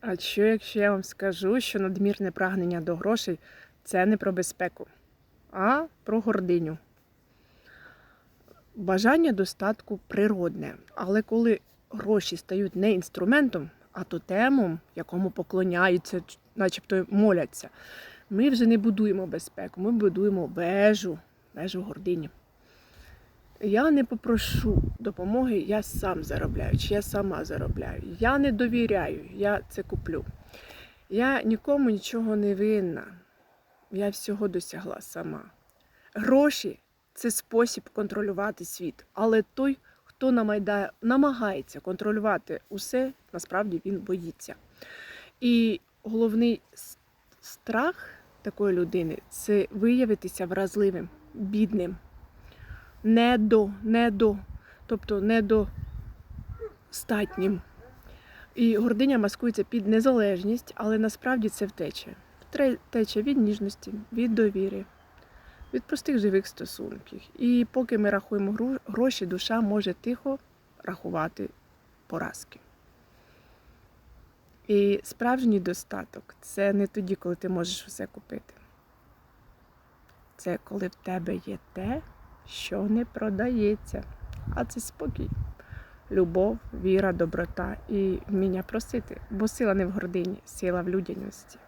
А що, якщо я вам скажу, що надмірне прагнення до грошей це не про безпеку, а про гординю? Бажання достатку природне, але коли гроші стають не інструментом, а тотемом, якому поклоняються, начебто моляться, ми вже не будуємо безпеку, ми будуємо вежу, вежу гордині. Я не попрошу допомоги, я сам заробляю, чи я сама заробляю. Я не довіряю, я це куплю. Я нікому нічого не винна. Я всього досягла сама. Гроші це спосіб контролювати світ. Але той, хто намагається контролювати усе, насправді він боїться. І головний страх такої людини це виявитися вразливим, бідним недо, недо, тобто недостатнім. І гординя маскується під незалежність, але насправді це втеча. Втеча від ніжності, від довіри, від простих живих стосунків. І поки ми рахуємо гроші, душа може тихо рахувати поразки. І справжній достаток це не тоді, коли ти можеш все купити. Це коли в тебе є те, що не продається. А це спокій, любов, віра, доброта і вміння просити. Бо сила не в гордині, сила в людяності.